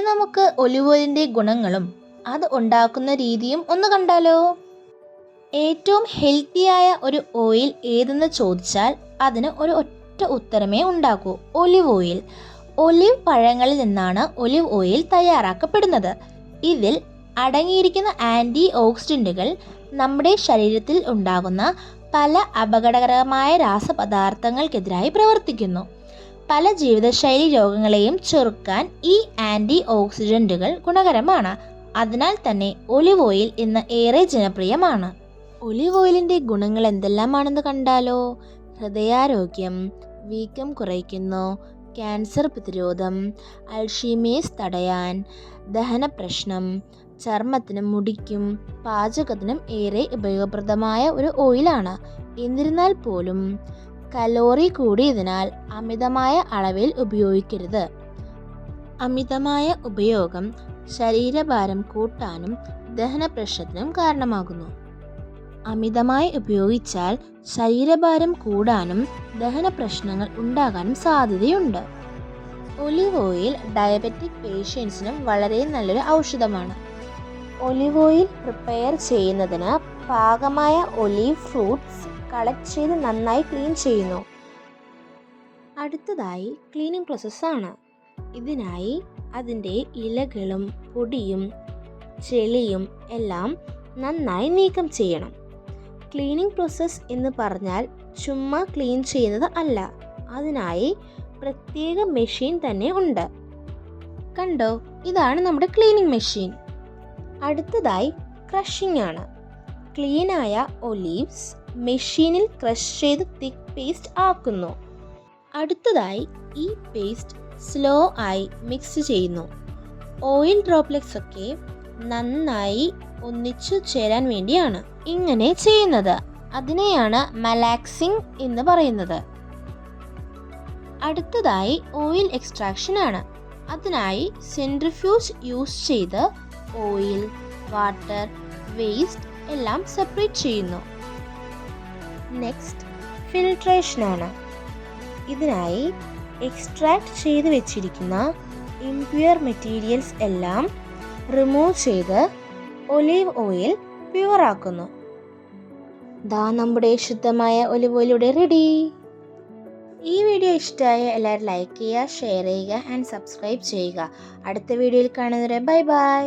നമുക്ക് ഒലിവ് ഓയിലിന്റെ ഗുണങ്ങളും അത് ഉണ്ടാക്കുന്ന രീതിയും ഒന്ന് കണ്ടാലോ? ഏറ്റവും ഹെൽത്തിയായ ഒരു ഓയിൽ ഏതെന്ന് ചോദിച്ചാൽ അതിന് ഒരു ഒറ്റ ഉത്തരമേ ഉണ്ടാക്കൂ ഒലിവ് ഓയിൽ. ഒലിവ് പഴങ്ങളിൽ നിന്നാണ് ഒലിവ് ഓയിൽ തയ്യാറാക്കപ്പെടുന്നത്. ഇതിൽ അടങ്ങിയിരിക്കുന്ന ആന്റി ഓക്സിഡന്റുകൾ നമ്മുടെ ശരീരത്തിൽ ഉണ്ടാകുന്ന പല അപകടകരമായ രാസപദാർത്ഥങ്ങൾക്കെതിരായി പ്രവർത്തിക്കുന്നു. പല ജീവിതശൈലി രോഗങ്ങളെയും ചെറുക്കാൻ ഈ ആന്റി ഓക്സിഡന്റുകൾ ഗുണകരമാണ്. അതിനാൽ തന്നെ ഒലിവ് ഓയിൽ ഇന്ന് ഏറെ ജനപ്രിയമാണ്. ഒലിവ് ഓയിലിന്റെ ഗുണങ്ങൾ എന്തെല്ലാമാണെന്ന് കണ്ടാലോ? ഹൃദയാരോഗ്യം വീക്കം കുറയ്ക്കുന്നു ക്യാൻസർ പ്രതിരോധം അൾഷീമേസ് തടയാൻ ദഹന പ്രശ്നം ചർമ്മത്തിനും മുടിക്കും പാചകത്തിനും ഏറെ ഉപയോഗപ്രദമായ ഒരു ഓയിലാണ്. എന്നിരുന്നാൽ പോലും കലോറി കൂടിയതിനാൽ അമിതമായ അളവിൽ ഉപയോഗിക്കരുത്. അമിതമായ ഉപയോഗം ശരീരഭാരം കൂട്ടാനും ദഹന പ്രശ്നത്തിനും കാരണമാകുന്നു. അമിതമായി ഉപയോഗിച്ചാൽ ശരീരഭാരം കൂടാനും ദഹന പ്രശ്നങ്ങൾ ഉണ്ടാകാനും സാധ്യതയുണ്ട്. ഒലിവ് ഓയിൽ ഡയബറ്റിക് പേഷ്യൻസിനും വളരെ നല്ലൊരു ഔഷധമാണ്. ഒലിവ് ഓയിൽ പ്രിപ്പയർ ചെയ്യുന്നതിന് പാകമായ ഒലിവ് ഫ്രൂട്ട്സ് കളക്ട് ചെയ്ത് നന്നായി ക്ലീൻ ചെയ്യുന്നു. അടുത്തതായി ക്ലീനിങ് പ്രോസസ്സാണ് ഇതിനായി അതിന്റെ ഇലകളും പൊടിയും ചെളിയും എല്ലാം നന്നായി നീക്കം ചെയ്യണം. ക്ലീനിങ് പ്രോസസ്സ് എന്ന് പറഞ്ഞാൽ ചുമ്മാ ക്ലീൻ ചെയ്യുന്നത് അല്ല. അതിനായി പ്രത്യേക മെഷീൻ തന്നെ ഉണ്ട്. കണ്ടോ? ഇതാണ് നമ്മുടെ ക്ലീനിങ് മെഷീൻ. അടുത്തതായി ക്രഷിംഗ് ആണ്. ക്ലീനായ ഒലീവ്സ് മെഷീനിൽ ക്രഷ് ചെയ്ത് തിക്ക് പേസ്റ്റ് ആക്കുന്നു. അടുത്തതായി ഈ പേസ്റ്റ് സ്ലോ ആയി മിക്സ് ചെയ്യുന്നു. ഓയിൽ ഡ്രോപ്ലെറ്റ്സ് ഒക്കെ നന്നായി ഒന്നിച്ചു ചേരാൻ വേണ്ടിയാണ് ഇങ്ങനെ ചെയ്യുന്നത്. അതിനെയാണ് മലാക്സിംഗ് എന്ന് പറയുന്നത്. അടുത്തതായി ഓയിൽ എക്സ്ട്രാക്ഷൻ ആണ്. അതിനായി സെൻട്രിഫ്യൂജ് യൂസ് ചെയ്ത് ഓയിൽ വാട്ടർ വേസ്റ്റ് എല്ലാം സെപ്പറേറ്റ് ചെയ്യുന്നു. നെക്സ്റ്റ് ഫിൽട്രേഷനാണ് ഇതിനായി എക്സ്ട്രാക്ട് ചെയ്ത് വെച്ചിരിക്കുന്ന ഇംപ്യൂർ മെറ്റീരിയൽസ് എല്ലാം റിമൂവ് ചെയ്ത് ഒലീവ് ഓയിൽ പ്യുവർ ആക്കുന്നു. ദാ നമ്മുടെ ശുദ്ധമായ ഒലിവ് ഓയിലൂടെ റെഡി ഈ വീഡിയോ ഇഷ്ടമായ എല്ലാവരും ലൈക്ക് ചെയ്യുക ഷെയർ ചെയ്യുക ആൻഡ് സബ്സ്ക്രൈബ് ചെയ്യുക. അടുത്ത വീഡിയോയിൽ കാണുന്നവരെ ബൈ ബൈ